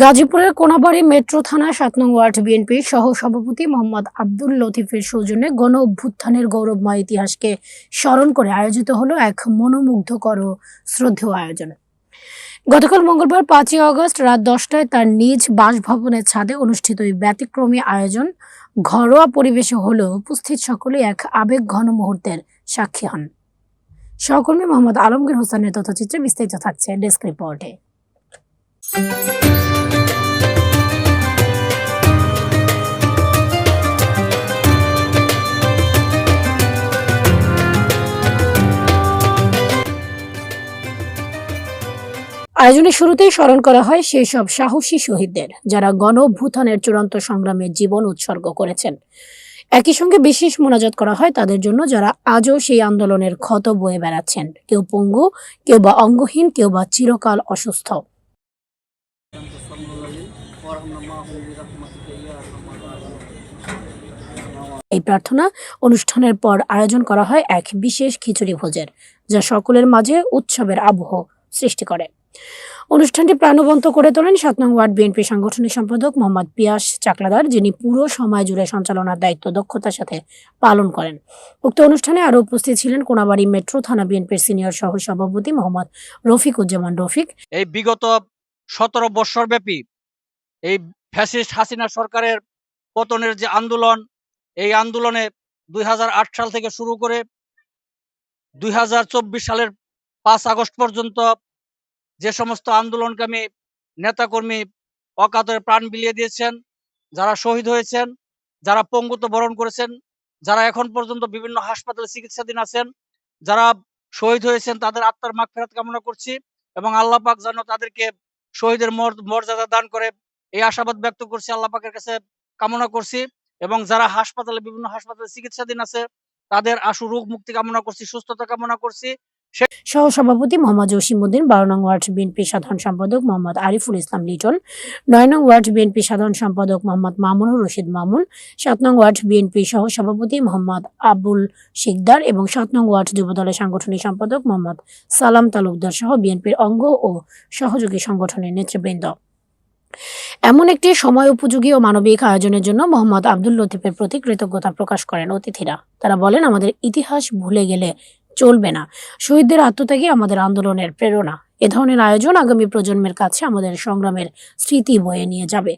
গাজীপুরের কোনাবাড়ি মেট্রো থানা সাত নং ওয়ার্ড বিএনপির সহ সভাপতি মোহাম্মদ আব্দুল লতিফের সৌজন্যে গণ অভ্যুত্থানের গৌরবময় ইতিহাসকে স্মরণ করে আয়োজিত হলো এক মনোমুগ্ধকর ও শ্রদ্ধেয় আয়োজন। গতকাল মঙ্গলবার পাঁচই আগস্ট রাত দশটায় তার নিজ বাসভবনের ছাদে অনুষ্ঠিত এই ব্যতিক্রমী আয়োজন ঘরোয়া পরিবেশে হলেও উপস্থিত সকলেই এক আবেগ ঘন মুহূর্তের সাক্ষী হন। সহকর্মী মোহাম্মদ আলমগীর হোসেনের তথ্যচিত্রে বিস্তারিত থাকছে ডেস্ক রিপোর্টে। আয়োজনের শুরুতেই স্মরণ করা হয় সেই সব সাহসী শহীদদের যারা গণ অভ্যুত্থানের চূড়ান্ত সংগ্রামে জীবন উৎসর্গ করেছেন। একই সঙ্গে বিশেষ মোনাজাত করা হয় তাদের জন্য যারা আজও সেই আন্দোলনের ক্ষত বয়ে বেড়াচ্ছেন। কেউ পঙ্গু, কেউ বা অঙ্গহীন, কেউ বা চিরকাল অসুস্থ। এই প্রার্থনা অনুষ্ঠানের পর আয়োজন করা হয় এক বিশেষ খিচুড়ি ভোজের, যা সকলের মাঝে উৎসবের আবহ সৃষ্টি করে। অনুষ্ঠানটি প্রাণবন্ত করে তোলেন সাত নং ওয়ার্ড বিএনপি সাংগঠনিক সম্পাদক মোহাম্মদ পিয়াস চাকলাদার, যিনি পুরো সময় জুড়ে সঞ্চালনার দায়িত্ব দক্ষতার সাথে পালন করেন। উক্ত অনুষ্ঠানে আরও উপস্থিত ছিলেন কোনাবাড়ি মেট্রো থানা বিএনপির সিনিয়র সহ সভাপতি মোহাম্মদ রফিকুজ্জামান রফিক। এই বিগত সতেরো বৎসর ব্যাপী এই ফ্যাসিস্ট হাসিনা সরকারের পতনের যে আন্দোলন, এই আন্দোলনে দুই হাজার আট সাল থেকে শুরু করে দুই হাজার চব্বিশ সালের পাঁচ আগস্ট পর্যন্ত যে সমস্ত আন্দোলনকামী নেতাকর্মী অকাতরে প্রাণ বিলিয়ে দিয়েছেন, যারা শহীদ হয়েছেন, যারা পঙ্গুত্ব বরণ করেছেন, যারা এখন পর্যন্ত বিভিন্ন হাসপাতালে চিকিৎসাধীন আছেন, যারা শহীদ হয়েছেন, তাদের আত্মার মাগ ফেরত কামনা করছি এবং আল্লাহ পাক যেন তাদেরকে শহীদের মর্যাদা দান করে এই আশাবাদ ব্যক্ত করছি, আল্লাহ পাকের কাছে কামনা করছি এবং যারা হাসপাতালে, বিভিন্ন হাসপাতালে চিকিৎসাধীন আছে, তাদের আশু রোগ মুক্তি কামনা করছি, সুস্থতা কামনা করছি সহ সভাপতি মোহাম্মদ জসিমউদ্দিন বারো নং ওয়ার্ড বিএনপি সাধারণ সম্পাদক মোহাম্মদ আরিফুল ইসলাম লিটন, নয় নং ওয়ার্ড বিএনপি সাধারণ সম্পাদক মোহাম্মদ মামুনুর রশিদ মামুন, সাত নং ওয়ার্ড বিএনপি সহ সভাপতি মোহাম্মদ আবুল শিকদার এবং সাত নং ওয়ার্ড যুবদলের সাংগঠনিক সম্পাদক মোহাম্মদ সালাম তালুকদার সহ বিএনপির অঙ্গ ও সহযোগী সংগঠনের নেতৃবৃন্দ। এমন একটি সময় উপযোগী ও মানবিক আয়োজনের জন্য মোহাম্মদ আব্দুল লতিফের প্রতি কৃতজ্ঞতা প্রকাশ করেন অতিথিরা। তারা বলেন, আমাদের ইতিহাস ভুলে গেলে চলবে না। শহীদদের আত্মত্যাগই আমাদের আন্দোলনের প্রেরণা। এ ধরনের আয়োজন আগামী প্রজন্মের কাছে আমাদের সংগ্রামের স্মৃতি বয়ে নিয়ে যাবে।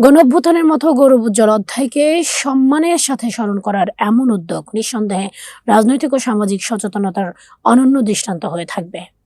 গণঅভ্যুত্থানের মতো গৌরব উজ্জ্বল অধ্যায়কে সম্মানের সাথে স্মরণ করার এমন উদ্যোগ নিঃসন্দেহে রাজনৈতিক ও সামাজিক সচেতনতার অনন্য দৃষ্টান্ত হয়ে থাকবে।